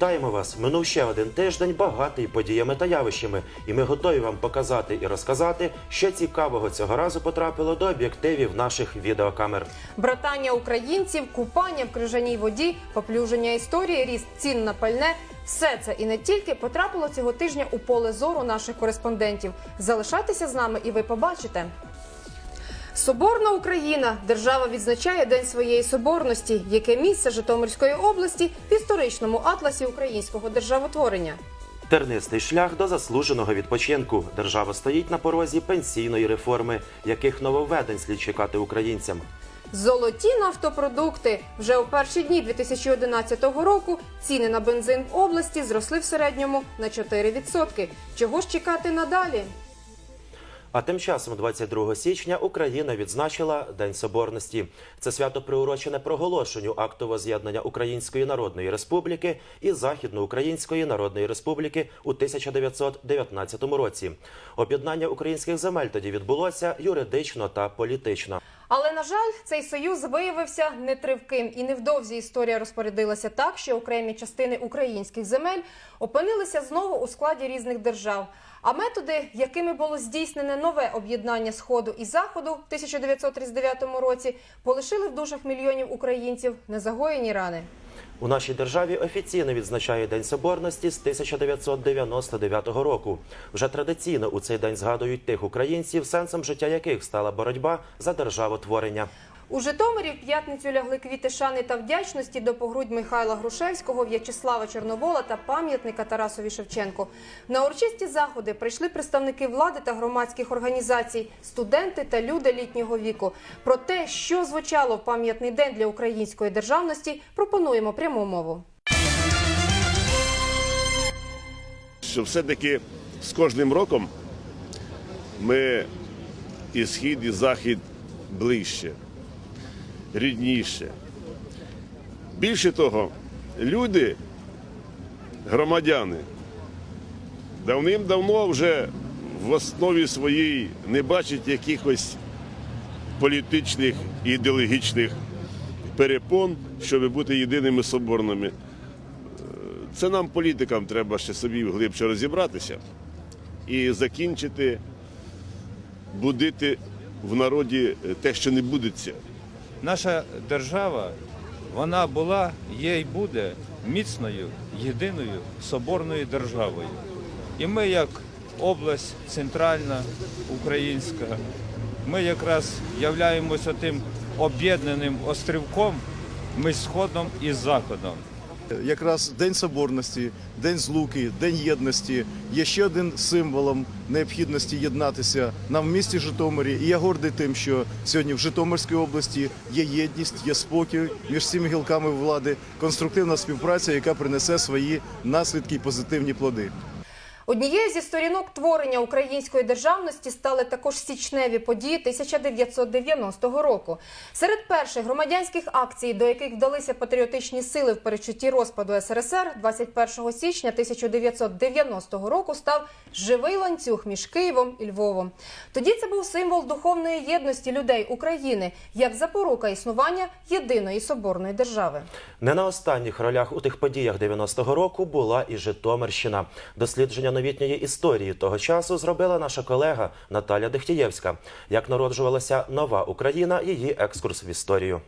Вітаємо вас! Минув ще один тиждень, багатий подіями та явищами, і ми готові вам показати і розказати, що цікавого цього разу потрапило до об'єктивів наших відеокамер. Братання українців, купання в крижаній воді, поплюження історії, ріст цін на пальне. Все це і не тільки потрапило цього тижня у поле зору наших кореспондентів. Залишайтеся з нами, і ви побачите. Соборна Україна держава відзначає День своєї соборності, яке місце Житомирської області в історичному атласі українського державотворення. Тернистий шлях до заслуженого відпочинку. Держава стоїть на порозі пенсійної реформи, яких нововведень слід чекати українцям. Золоті нафтопродукти вже у перші дні 2011 року ціни на бензин в області зросли в середньому на 4%. Чого ж чекати надалі? А тим часом, 22 січня, Україна відзначила День Соборності. Це свято приурочене проголошенню акту воз'єднання Української Народної Республіки і Західноукраїнської Народної Республіки у 1919 році. Об'єднання українських земель тоді відбулося юридично та політично. Але на жаль, цей союз виявився нетривким, і невдовзі історія розпорядилася так, що окремі частини українських земель опинилися знову у складі різних держав. А методи, якими було здійснене нове об'єднання сходу і заходу в 1939 році, полишили в душах мільйонів українців незагоєні рани. У нашій державі офіційно відзначає День Соборності з 1999 року. Вже традиційно у цей день згадують тих українців, сенсом життя яких стала боротьба за державотворення. У Житомирі в п'ятницю лягли квіти шани та вдячності до погрудь Михайла Грушевського, В'ячеслава Чорновола та пам'ятника Тарасові Шевченку. На урочисті заходи прийшли представники влади та громадських організацій, студенти та люди літнього віку. Про те, що звучало в пам'ятний день для української державності, пропонуємо пряму мову. що все-таки з кожним роком ми і схід, і захід ближче, рідніше. Більше того, люди, громадяни, давним-давно вже в основі своїй не бачать якихось політичних і ідеологічних перепон, щоб бути єдиними соборними. Це нам, політикам, треба ще собі глибше розібратися і закінчити будити в народі те, що не будеться. Наша держава, вона була, є і буде міцною, єдиною соборною державою. І ми, як область центральна, українська, ми якраз являємося тим об'єднаним острівком між Сходом і Заходом. Якраз День Соборності, День Злуки, День єдності є ще один символом необхідності єднатися нам в місті Житомирі. І я гордий тим, що сьогодні в Житомирській області є єдність, є спокій між всіми гілками влади, конструктивна співпраця, яка принесе свої наслідки і позитивні плоди. Однією зі сторінок творення української державності стали також січневі події 1990 року. Серед перших громадянських акцій, до яких вдалися патріотичні сили в перечутті розпаду СРСР, 21 січня 1990 року став живий ланцюг між Києвом і Львовом. Тоді це був символ духовної єдності людей України як запорука існування єдиної соборної держави. Не на останніх ролях у тих подіях 90-го року була і Житомирщина. Дослідження новітньої історії того часу зробила наша колега Наталя Дехтієвська. Як народжувалася нова Україна, її екскурс в історію.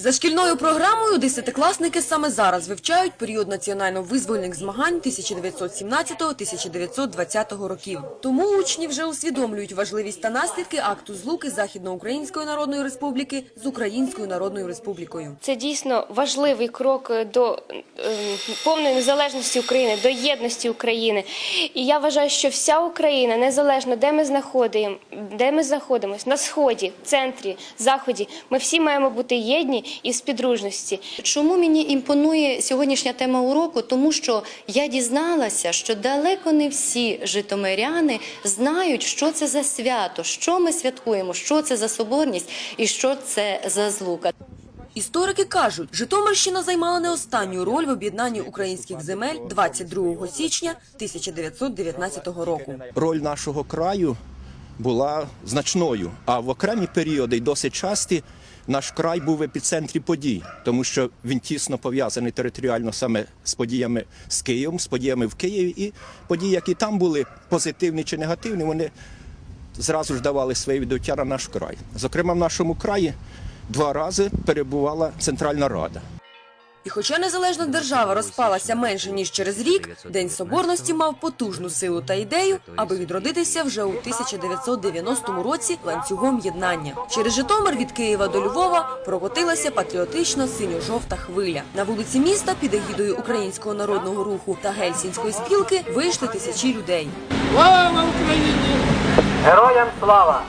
За шкільною програмою десятикласники саме зараз вивчають період національно-визвольних змагань 1917-1920 років. Тому учні вже усвідомлюють важливість та наслідки акту злуки Західноукраїнської Народної Республіки з Українською Народною Республікою. Це дійсно важливий крок до е, повної незалежності України, до єдності України. І я вважаю, що вся Україна, незалежно де ми знаходимо, де ми знаходимося, на сході, центрі, заході, ми всі маємо бути єдні і співдружності. Чому мені імпонує сьогоднішня тема уроку? Тому що я дізналася, що далеко не всі житомиряни знають, що це за свято, що ми святкуємо, що це за соборність і що це за злука. Історики кажуть, Житомирщина займала не останню роль в об'єднанні українських земель 22 січня 1919 року. роль нашого краю була значною, а в окремі періоди й досить часті наш край був в епіцентрі подій, тому що він тісно пов'язаний територіально саме з подіями з Києвом, з подіями в Києві, і події, які там були позитивні чи негативні, вони зразу ж давали своє відуття на наш край. Зокрема, в нашому краї два рази перебувала Центральна Рада. І хоча незалежна держава розпалася менше ніж через рік, День Соборності мав потужну силу та ідею, аби відродитися вже у 1990 році ланцюгом єднання. Через Житомир від Києва до Львова прокотилася патріотична синьо-жовта хвиля. На вулиці міста під егідою Українського народного руху та гельсінської спілки вийшли тисячі людей. Слава Україні! Героям слава!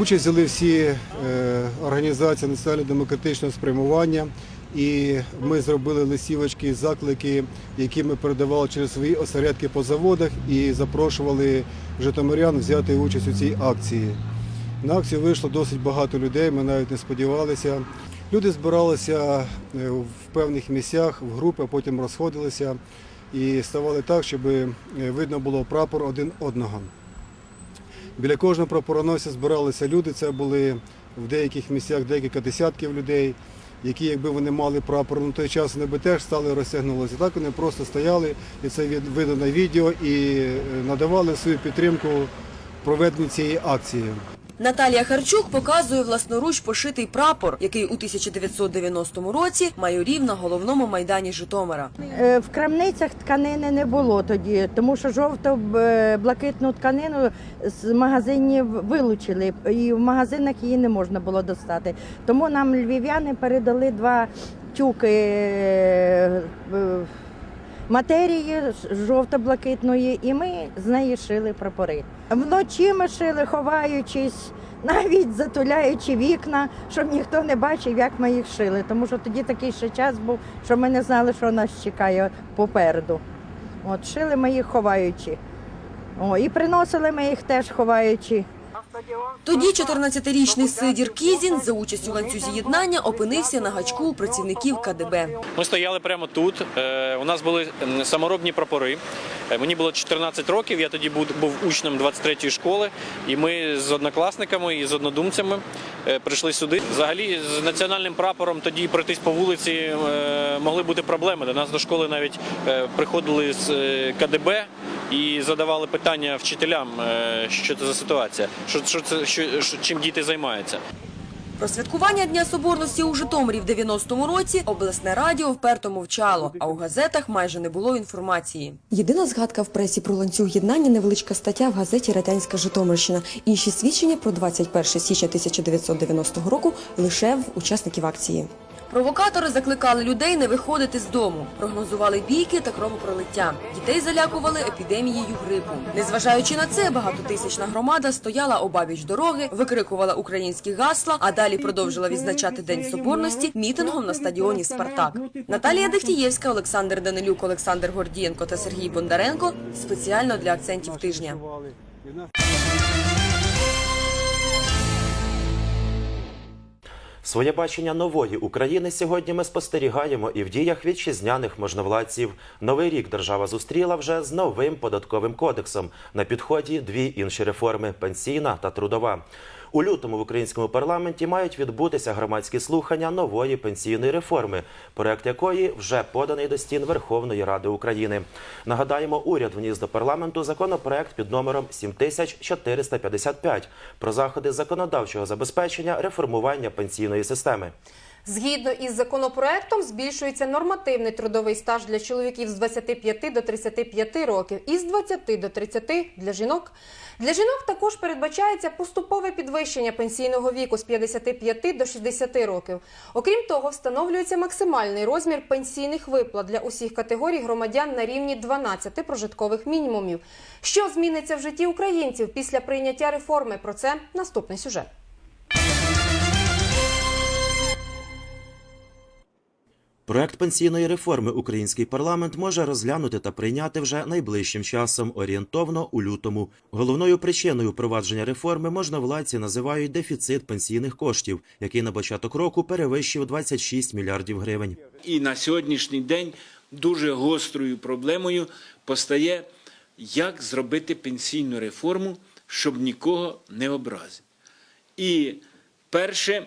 Участь взяли всі е, організації національно-демократичного спрямування, і ми зробили листівочки, заклики, які ми передавали через свої осередки по заводах і запрошували житомирян взяти участь у цій акції. На акцію вийшло досить багато людей, ми навіть не сподівалися. Люди збиралися е, в певних місцях, в групи, а потім розходилися і ставали так, щоб е, видно було прапор один одного. Біля кожного прапороносця збиралися люди. Це були в деяких місцях декілька десятків людей, які, якби вони мали прапор на той час, вони би теж стали розтягнулися. Так вони просто стояли, і це видно на відео, і е, надавали свою підтримку проведенню цієї акції. Наталія Харчук показує власноруч пошитий прапор, який у 1990 році майорів на головному майдані Житомира. Е, В крамницях тканини не було тоді, тому що жовто-блакитну тканину з магазинів вилучили, і в магазинах її не можна було достати. Тому нам львів'яни передали два тюки е, е, матерії жовто-блакитної, і ми з неї шили прапори. Вночі ми шили, ховаючись. Навіть затуляючи вікна, щоб ніхто не бачив, як ми їх шили. Тому що тоді такий ще час був, що ми не знали, що нас чекає попереду. От шили ми їх ховаючи. О, і приносили ми їх теж ховаючи. Тоді 14-річний Сидір Кізін за участю ланцюзі єднання опинився на гачку у працівників КДБ. Ми стояли прямо тут. Е, У нас були саморобні прапори. Е, Мені було 14 років. Я тоді був, учнем 23-ї школи, і ми з однокласниками і з однодумцями е, прийшли сюди. Взагалі, з національним прапором тоді пройтись по вулиці е, могли бути проблеми. До нас до школи навіть приходили з КДБ і задавали питання вчителям, що це за ситуація, що, що це що, що- чим діти займаються. Про святкування Дня Соборності у Житомирі в 90-му році обласне радіо вперто мовчало, а у газетах майже не було інформації. Єдина згадка в пресі про ланцюг єднання невеличка стаття в газеті Радянська Житомирщина. Інші свідчення про 21 січня 1990 року лише в учасників акції. Провокатори закликали людей не виходити з дому, прогнозували бійки та кровопролиття. Дітей залякували епідемією грипу. Незважаючи на це, багатотисячна громада стояла обабіч дороги, викрикувала українські гасла, а далі продовжила відзначати День Соборності мітингом на стадіоні Спартак. Наталія Дехтієвська, Олександр Данилюк, Олександр Гордієнко та Сергій Бондаренко спеціально для акцентів тижня. Своє бачення нової України сьогодні ми спостерігаємо і в діях вітчизняних можновладців. Новий рік держава зустріла вже з новим податковим кодексом. На підході дві інші реформи пенсійна та трудова. У лютому в українському парламенті мають відбутися громадські слухання нової пенсійної реформи, проект якої вже поданий до стін Верховної Ради України. Нагадаємо, уряд вніс до парламенту законопроект під номером 7455 про заходи законодавчого забезпечення реформування пенсійної системи. Згідно із законопроектом, збільшується нормативний трудовий стаж для чоловіків з 25 до 35 років і з 20 до 30 для жінок. Для жінок також передбачається поступове підвищення пенсійного віку з 55 до 60 років. Окрім того, встановлюється максимальний розмір пенсійних виплат для усіх категорій громадян на рівні 12 прожиткових мінімумів. Що зміниться в житті українців після прийняття реформи? Про це наступний сюжет. Проект пенсійної реформи український парламент може розглянути та прийняти вже найближчим часом, орієнтовно у лютому. Головною причиною впровадження реформи можновладці називають дефіцит пенсійних коштів, який на початок року перевищив 26 мільярдів гривень. І на сьогоднішній день дуже гострою проблемою постає, як зробити пенсійну реформу, щоб нікого не образити. І перше,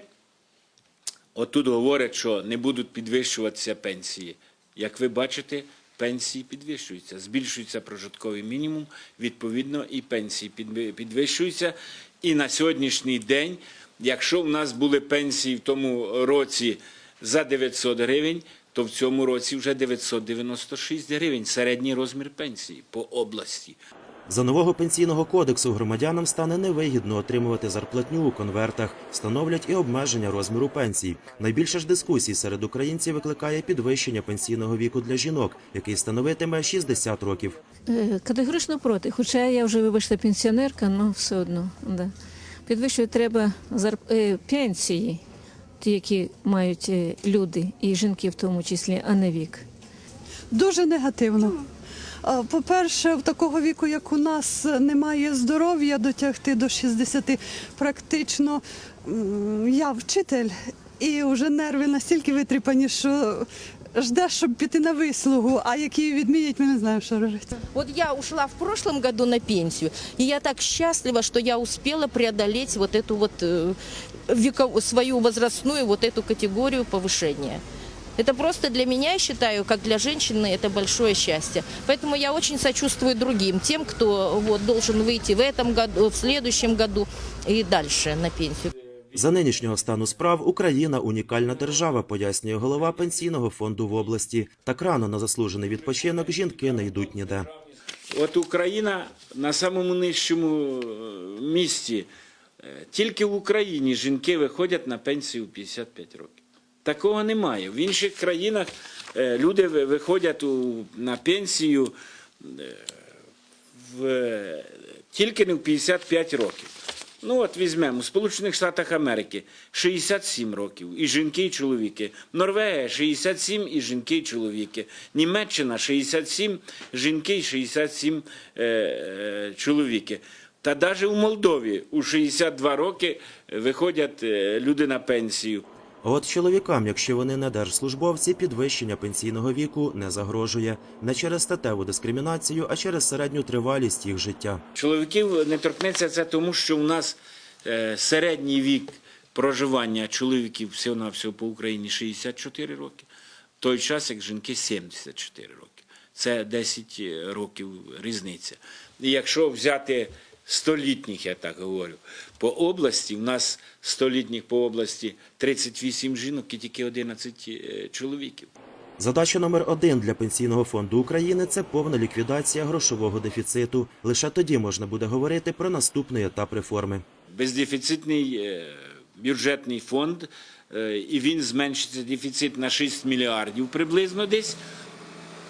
Отут говорять, що не будуть підвищуватися пенсії. Як ви бачите, пенсії підвищуються, збільшується прожитковий мінімум, відповідно, і пенсії підви- підвищуються. І на сьогоднішній день, якщо в нас були пенсії в тому році за 900 гривень, то в цьому році вже 996 гривень середній розмір пенсії по області. За нового пенсійного кодексу громадянам стане невигідно отримувати зарплатню у конвертах, встановлять і обмеження розміру пенсій. Найбільше ж дискусій серед українців викликає підвищення пенсійного віку для жінок, який становитиме 60 років. Е, Категорично проти. Хоча я вже, вибачте, пенсіонерка, але все одно. Да. Підвищувати треба зарп- е, пенсії, ті, які мають е, люди, і жінки в тому числі, а не вік. Дуже негативно. А, По-перше, в такого віку, як у нас, немає здоров'я дотягти до 60. Практично м, я вчитель, і вже нерви настільки витріпані, що ждеш, щоб піти на вислугу, а які відмінять, ми не знаємо, що робити. Вот я ушла в прошлом году на пенсию, и я так счастлива, что я успела преодолеть вот эту вот э, веко- свою возрастную вот эту категорию повышения. Это просто для меня, я считаю, как для женщины, это большое счастье. Поэтому я очень сочувствую другим, тем, кто вот, должен выйти в этом году, в следующем году и дальше на пенсию. За нинішнього стану справ Україна унікальна держава, пояснює голова пенсійного фонду в області. Так рано на заслужений відпочинок жінки не йдуть ніде. От Україна на самому нижчому е, місці. Е, Тільки в Україні жінки виходять на пенсію в 55 років. Такого немає. В інших країнах е, люди виходять на пенсію е, в, тільки не в 55 років. Ну от візьмемо у Сполучених Штатах Америки 67 років і жінки, і чоловіки. Норвегія 67 і жінки, і чоловіки. Німеччина 67 жінки і 67 е, е, чоловіки. Та навіть у Молдові у 62 роки виходять е, люди на пенсію. От чоловікам, якщо вони не держслужбовці, підвищення пенсійного віку не загрожує не через статеву дискримінацію, а через середню тривалість їх життя. Чоловіків не торкнеться це тому, що у нас е, середній вік проживання чоловіків всього на всього по Україні 64 роки, в той час як жінки 74 роки. Це 10 років різниця. І якщо взяти столітніх, я так говорю, по області, у нас столітніх по області 38 жінок і тільки 11 е, чоловіків. Задача номер один для пенсійного фонду України це повна ліквідація грошового дефіциту. Лише тоді можна буде говорити про наступний етап реформи. бездефіцитний е, бюджетний фонд, е, і він зменшиться дефіцит на 6 мільярдів приблизно десь.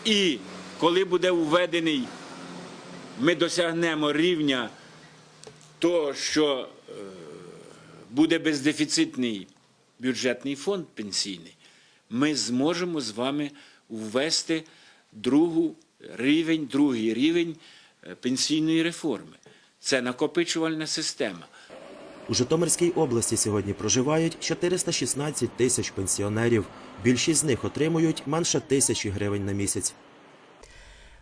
І коли буде введений, ми досягнемо рівня того, що е, буде бездефіцитний бюджетний фонд пенсійний, ми зможемо з вами ввести другу рівень, другий рівень е, пенсійної реформи. Це накопичувальна система. У Житомирській області сьогодні проживають 416 тисяч пенсіонерів. Більшість з них отримують менше тисячі гривень на місяць.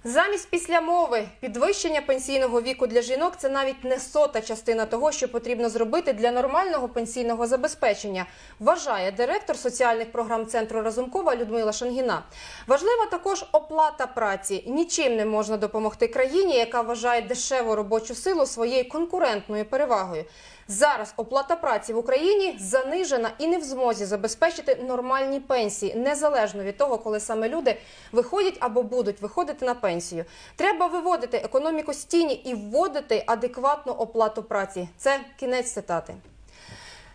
Замість післямови підвищення пенсійного віку для жінок це навіть не сота частина того, що потрібно зробити для нормального пенсійного забезпечення, вважає директор соціальних програм центру Разумкова Людмила Шангіна. Важлива також оплата праці. Нічим не можна допомогти країні, яка вважає дешеву робочу силу своєю конкурентною перевагою. Зараз оплата праці в Україні занижена і не в змозі забезпечити нормальні пенсії, незалежно від того, коли саме люди виходять або будуть виходити на пенсію. Треба виводити економіку з тіні і вводити адекватну оплату праці. Це кінець цитати.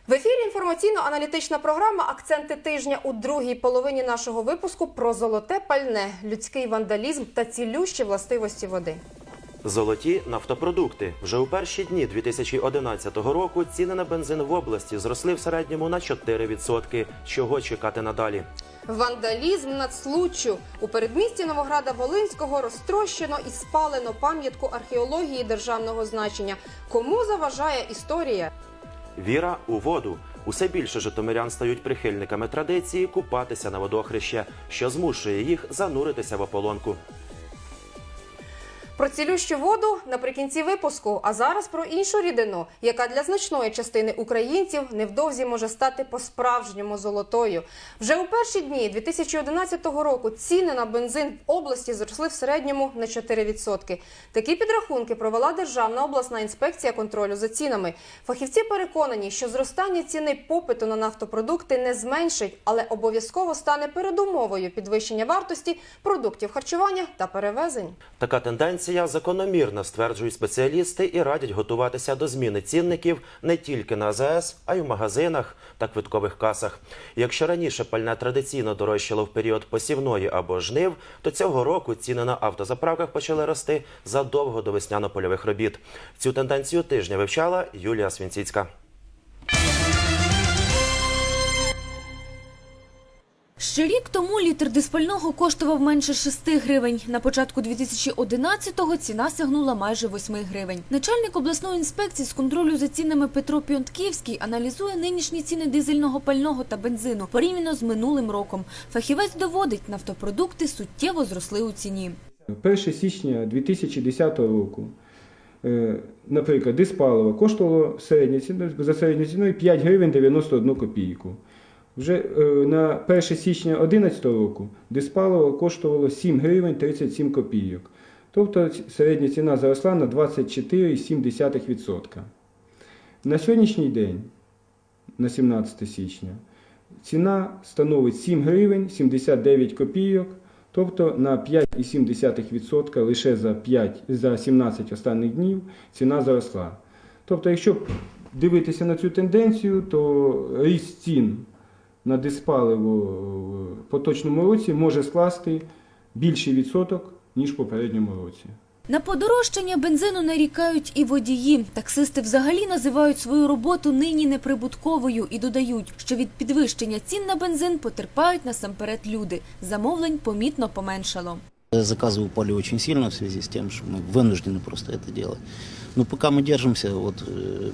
В ефірі інформаційно-аналітична програма Акценти тижня у другій половині нашого випуску про золоте пальне, людський вандалізм та цілющі властивості води. Золоті нафтопродукти. Вже у перші дні 2011 року ціни на бензин в області зросли в середньому на 4%. Чого чекати надалі? Вандалізм над Случчю. У передмісті Новограда Волинського розтрощено і спалено пам'ятку археології державного значення. Кому заважає історія? Віра у воду. Усе більше житомирян стають прихильниками традиції купатися на водохреще, що змушує їх зануритися в ополонку. Про цілющу воду наприкінці випуску. А зараз про іншу рідину, яка для значної частини українців невдовзі може стати по-справжньому золотою. Вже у перші дні 2011 року ціни на бензин в області зросли в середньому на 4%. Такі підрахунки провела Державна обласна інспекція контролю за цінами. Фахівці переконані, що зростання ціни попиту на нафтопродукти не зменшить, але обов'язково стане передумовою підвищення вартості продуктів харчування та перевезень. Така тенденція закономірна, стверджують спеціалісти, і радять готуватися до зміни цінників не тільки на АЗС, а й в магазинах та квиткових касах. Якщо раніше пальне традиційно дорожчало в період посівної або жнив, то цього року ціни на автозаправках почали рости задовго до весняно-польових робіт. Цю тенденцію тижня вивчала Юлія Свінціцька. Ще рік тому літр диспального коштував менше 6 гривень. На початку 2011-го ціна сягнула майже 8 гривень. Начальник обласної інспекції з контролю за цінами Петро Піонтківський аналізує нинішні ціни дизельного пального та бензину порівняно з минулим роком. Фахівець доводить, нафтопродукти суттєво зросли у ціні. 1 січня 2010 року, е, наприклад, диспаливо коштувало середня ціна, за середньою ціною 5 гривень 91 копійку. Вже е, на 1 січня 2011 року диспаливо коштувало 7 гривень 37 копійок. Тобто середня ціна зросла на 24,7%. На сьогоднішній день, на 17 січня, ціна становить 7 гривень 79 копійок, тобто на 5,7% лише за, 5, за 17 останніх днів ціна зросла. Тобто, якщо дивитися на цю тенденцію, то ріст цін на диспаливо в поточному році може скласти більший відсоток, ніж в попередньому році. На подорожчання бензину нарікають і водії. Таксисти взагалі називають свою роботу нині неприбутковою і додають, що від підвищення цін на бензин потерпають насамперед люди. Замовлень помітно поменшало. Заказы упали очень сильно в связи с тем, что мы вынуждены просто это делать. Но пока мы держимся, вот, э,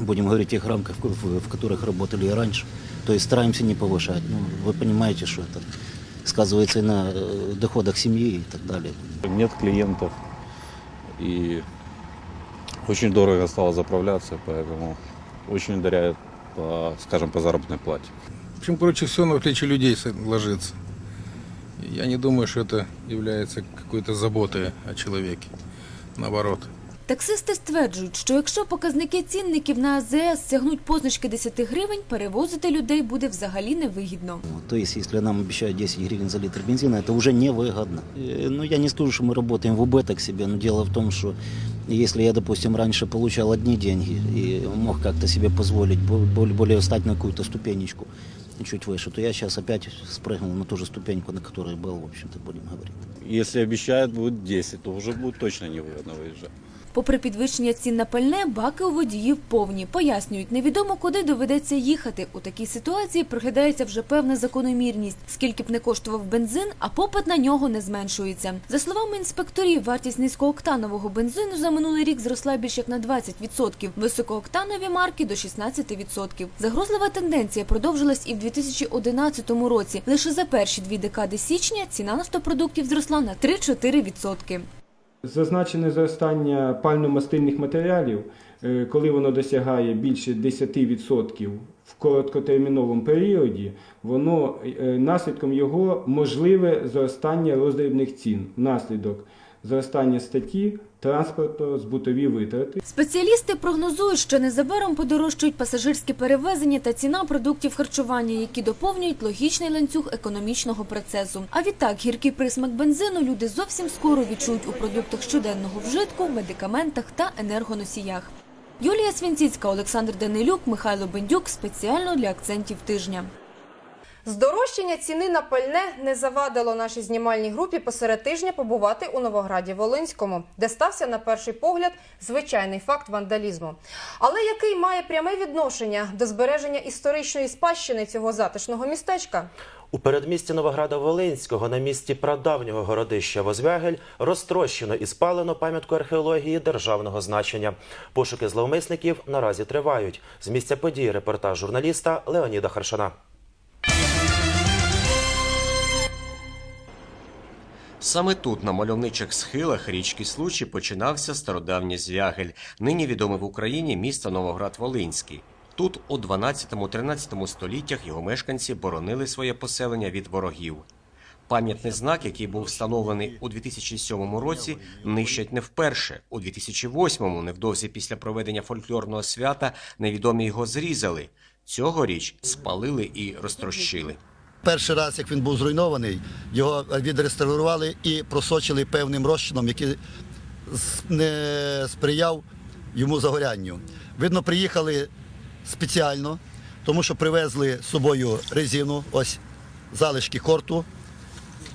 будем говорить, в тех рамках, в, в- в которых работали и раньше, то есть стараемся не повышать. Ну, вы понимаете, что это сказывается и на э, доходах семьи и так далее. Нет клиентов и очень дорого стало заправляться, поэтому очень ударяет, по, скажем, по заработной плате. В общем, короче, все на плечи людей с- ложится. И Я не думаю, что это является какой-то заботой о человеке. Наоборот. Таксисти стверджують, що якщо показники цінників на АЗС сягнуть позначки 10 гривень, перевозити людей буде взагалі невигідно. Вот, То есть, если нам обещают 10 гривен за литр бензина, это уже невыгодно. Э, Ну, я не скажу, что мы работаем в убыток себе, но дело в том, что если я, допустим, раньше получал одни деньги и мог как-то себе позволить бо- более, более встать на какую-то ступенечку чуть выше, то я сейчас опять спрыгнул на ту же ступеньку, на которой был, в общем-то, будем говорить. Если обещают будет 10, то уже будет точно невыгодно выезжать. Попри підвищення цін на пальне, баки у водіїв повні. Пояснюють, невідомо куди доведеться їхати. У такій ситуації приглядається вже певна закономірність. Скільки б не коштував бензин, а попит на нього не зменшується. За словами інспекторів, вартість низькооктанового бензину за минулий рік зросла більш як на 20%, високооктанові марки до 16%. Загрозлива тенденція продовжилась і в 2011 році. Лише за перші дві декади січня ціна нафтопродуктів зросла на 3-4%. Зазначене зростання пально-мастильних матеріалів, е, коли воно досягає більше 10% в короткотерміновому періоді, воно е, наслідком його можливе зростання роздрібних цін. Внаслідок зростання статті транспортно-збутові витрати. Спеціалісти прогнозують, що незабаром подорожчають пасажирські перевезення та ціна продуктів харчування, які доповнюють логічний ланцюг економічного процесу. А відтак гіркий присмак бензину люди зовсім скоро відчують у продуктах щоденного вжитку, медикаментах та енергоносіях. Юлія Свінціцька, Олександр Данилюк, Михайло Бендюк спеціально для акцентів тижня. Здорожчання ціни на пальне не завадило нашій знімальній групі посеред тижня побувати у Новограді Волинському, де стався на перший погляд звичайний факт вандалізму. Але який має пряме відношення до збереження історичної спадщини цього затишного містечка? У передмісті Новограда Волинського на місці прадавнього городища Возвягель розтрощено і спалено пам'ятку археології державного значення. Пошуки зловмисників наразі тривають. З місця події репортаж журналіста Леоніда Харшана. Саме тут, на мальовничих схилах річки Случі, починався стародавній Звягель, нині відоме в Україні місто Новоград-Волинський. Тут у 12-13 століттях його мешканці боронили своє поселення від ворогів. Пам'ятний знак, який був встановлений у 2007 році, нищать не вперше. У 2008-му, невдовзі після проведення фольклорного свята, невідомі його зрізали. Цьогоріч спалили і розтрощили. Перший раз, як він був зруйнований, його відреставрували і просочили певним розчином, який не сприяв йому загорянню. Видно, приїхали спеціально, тому що привезли з собою резину, ось залишки корту,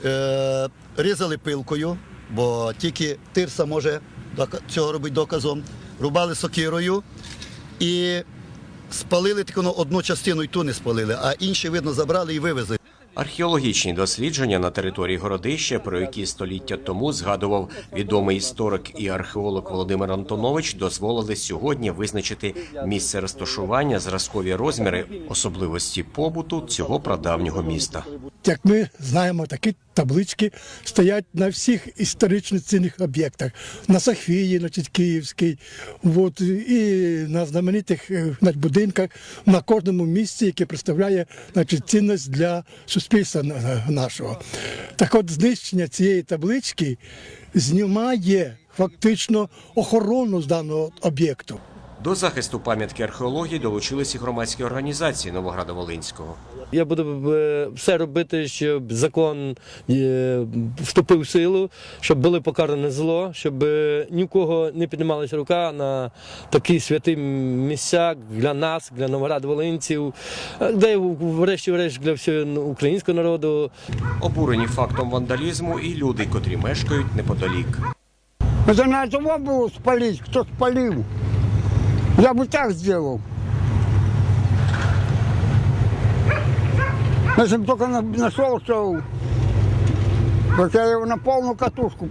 е, різали пилкою, бо тільки тирса може цього робити доказом, рубали сокирою і спалили тільки ну, одну частину і ту не спалили, а інші, видно, забрали і вивезли. Археологічні дослідження на території городища, про які століття тому згадував відомий історик і археолог Володимир Антонович, дозволили сьогодні визначити місце розташування, зразкові розміри, особливості побуту цього прадавнього міста. Як ми знаємо, такі таблички стоять на всіх історично цінних об'єктах. На Софії, значить, Київській, от, і на знаменитих е, значить, будинках, на кожному місці, яке представляє значить, цінність для суспільства нашого. Так от знищення цієї таблички знімає фактично охорону з даного об'єкту. До захисту пам'ятки археології долучились і громадські організації Новограда-Волинського. Я буду е, все робити, щоб закон е, вступив в силу, щоб були покаране зло, щоб е, ні в кого не піднімалася рука на такі святі місця для нас, для новоград-волинців, де й врешті-решт для всього українського народу. Обурені фактом вандалізму і люди, котрі мешкають неподалік. Это надо его было спалить, кто спалил. Я бы так сделал. Если бы только на- нашел, что вот я его на полную катушку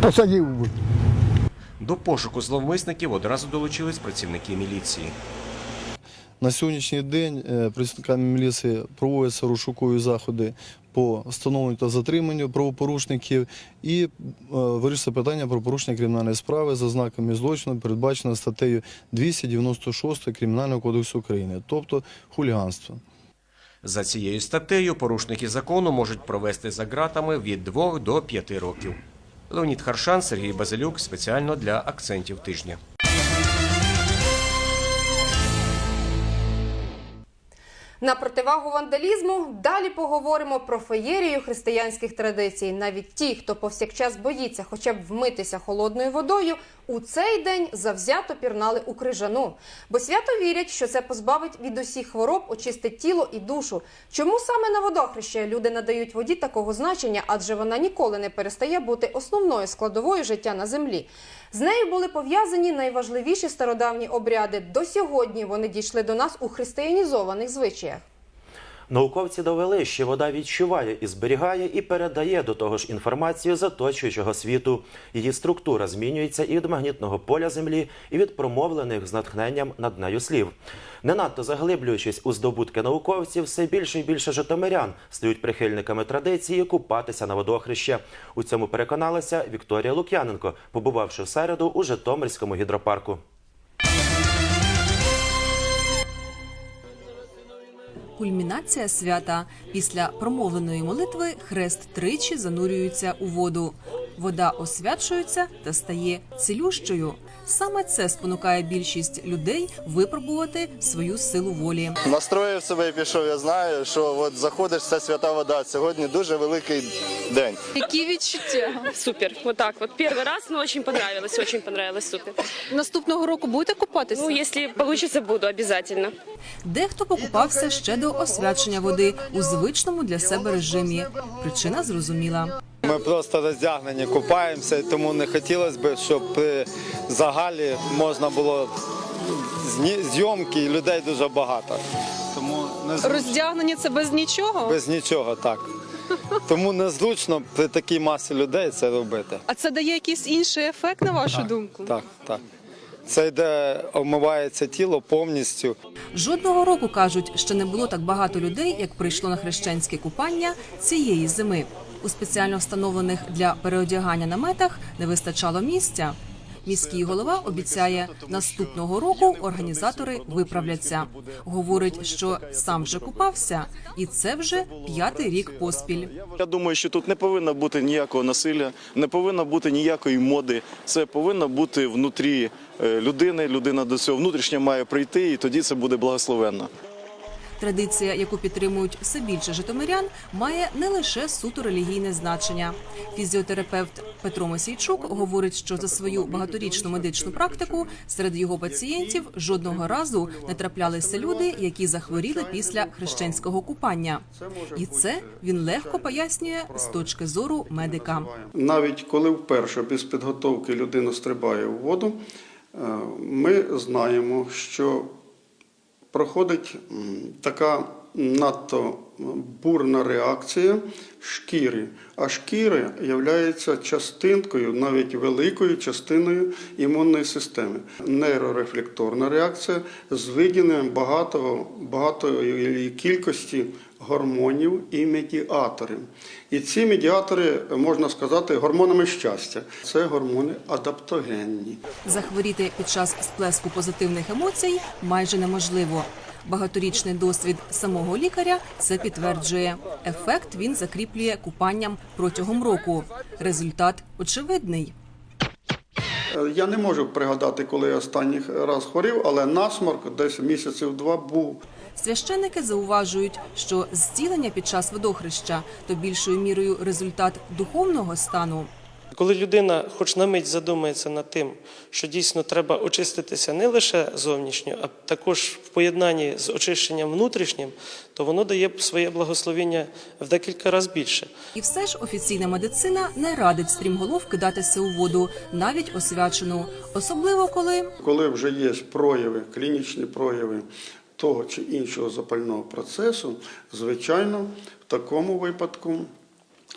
посадил бы. До пошуку зловмисників одразу долучились працівники міліції. На сьогоднішній день е, працівниками міліції проводяться розшукові заходи по встановленню та затриманню правопорушників і е, вирішується питання про порушення кримінальної справи за знаками злочину, передбачено статтею 296 Кримінального кодексу України, тобто хуліганство. За цією статтею порушники закону можуть провести за ґратами від 2 до 5 років. Леонід Харшан, Сергій Базилюк спеціально для акцентів тижня. На противагу вандалізму далі поговоримо про феєрію християнських традицій. Навіть ті, хто повсякчас боїться хоча б вмитися холодною водою, у цей день завзято пірнали у крижану. Бо свято вірять, що це позбавить від усіх хвороб, очистить тіло і душу. Чому саме на водохреще люди надають воді такого значення, адже вона ніколи не перестає бути основною складовою життя на землі. З нею були пов'язані найважливіші стародавні обряди. До сьогодні вони дійшли до нас у християнізованих звичаях. Науковці довели, що вода відчуває і зберігає і передає до того ж інформацію з оточуючого світу. Її структура змінюється і від магнітного поля Землі, і від промовлених з натхненням над нею слів. Не надто заглиблюючись у здобутки науковців, все більше і більше житомирян стають прихильниками традиції купатися на водохреще. У цьому переконалася Вікторія Лук'яненко, побувавши в середу у Житомирському гідропарку. Кульмінація свята. Після промовленої молитви хрест тричі занурюється у воду. Вода освячується та стає цілющою. Саме це спонукає більшість людей випробувати свою силу волі. Настроїв себе і пішов. Я знаю, що от заходиш, це свята вода. Сьогодні дуже великий день. Які відчуття? Супер. Вот так вот. Первый раз, но очень понравилось, очень понравилось, супер. Наступного року будете купатися? Ну, если получится, буду обязательно. Дехто покупався ще до освячення води у звичному для себе режимі. Причина зрозуміла. Ми просто роздягнені, купаємося, тому не хотілося б, щоб при загалі можна було зйомки і людей дуже багато. Тому незручно. Роздягнені це без нічого? без нічого так. Тому незручно при такій масі людей це робити. А це дає якийсь інший ефект, на вашу Так, думку? Так, так. Це йде, омивається тіло повністю. Жодного року кажуть, що не було так багато людей, як прийшло на хрещенське купання цієї зими. У спеціально встановлених для переодягання наметах не вистачало місця. Міський голова обіцяє, наступного року організатори виправляться. Говорить, що сам вже купався, і це вже п'ятий рік поспіль. Я думаю, що тут не повинно бути ніякого насилля, не повинно бути ніякої моди. Це повинно бути внутрі е, людини. Людина до цього внутрішньо має прийти, і тоді це буде благословенно. Традиція, яку підтримують все більше житомирян, має не лише суто релігійне значення. Фізіотерапевт Петро Мосійчук говорить, що за свою багаторічну медичну практику серед його пацієнтів жодного разу не траплялися люди, які захворіли після хрещенського купання. І це він легко пояснює з точки зору медика. Навіть коли вперше без підготовки людина стрибає у воду, е, ми знаємо, що проходить така надто бурна реакція шкіри. А шкіри є частинкою, навіть великою частиною імунної системи. Нейрорефлекторна реакція з виділенням багато, багатої кількості гормонів і медіаторів. І ці медіатори, можна сказати, гормонами щастя. Це гормони адаптогенні. Захворіти під час сплеску позитивних емоцій майже неможливо. Багаторічний досвід самого лікаря це підтверджує. Ефект він закріплює купанням протягом року. Результат очевидний. Я не можу пригадати, коли я останній раз хворів, але насморк десь місяців два був. Священники зауважують, що зцілення під час водохреща то більшою мірою результат духовного стану. Коли людина хоч на мить задумається над тим, що дійсно треба очиститися не лише зовнішньо, а також в поєднанні з очищенням внутрішнім, то воно дає своє благословення в декілька разів більше. І все ж офіційна медицина не радить стрімголов кидатися у воду, навіть освячену, особливо коли Коли вже є прояви, клінічні прояви того чи іншого запального процесу, звичайно, в такому випадку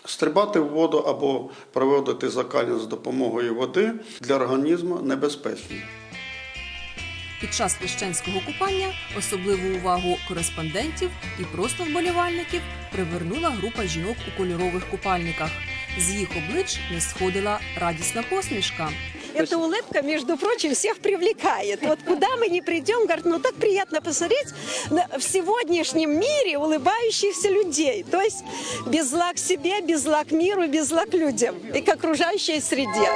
стрибати в воду або проводити закалення з допомогою води для організму небезпечно. під час хрещенського купання особливу увагу кореспондентів і просто вболівальників привернула група жінок у кольорових купальниках. З їх облич не сходила радісна посмішка. Эта улыбка, между прочим, всех привлекает. Вот куда мы не придем, говорят, ну так приятно посмотреть на- в сегодняшнем мире улыбающихся людей. То есть без зла к себе, без зла к миру, без зла к людям и к окружающей среде.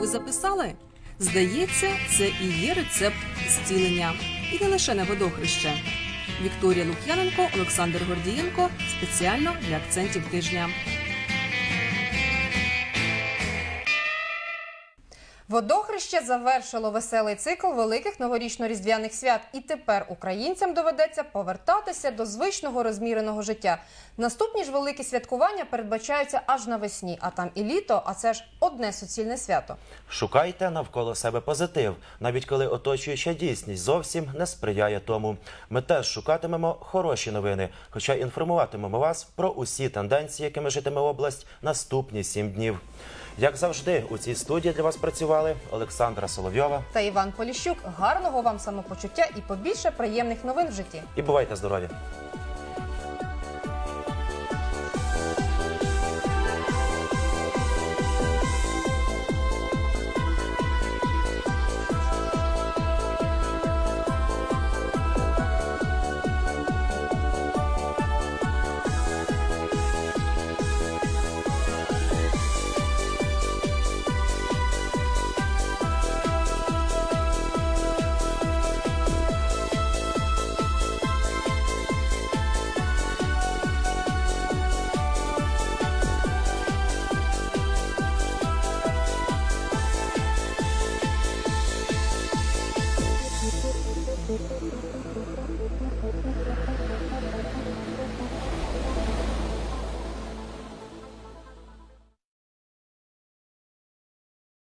Ви записали? Здається, це і є рецепт зцілення. І не лише на водохреще. Вікторія Лук'яненко, Олександр Гордієнко спеціально для акцентів тижня. Водохреще завершило веселий цикл великих новорічно-різдвяних свят, і тепер українцям доведеться повертатися до звичного розміреного життя. Наступні ж великі святкування передбачаються аж навесні, а там і літо, а це ж одне суцільне свято. Шукайте навколо себе позитив, навіть коли оточуюча дійсність зовсім не сприяє тому. Ми теж шукатимемо хороші новини, хоча інформуватимемо вас про усі тенденції, якими житиме область наступні сім днів. Як завжди, у цій студії для вас працювали Олександра Соловйова. Та Іван Поліщук, гарного вам самопочуття і побільше приємних новин в житті. І бувайте здорові!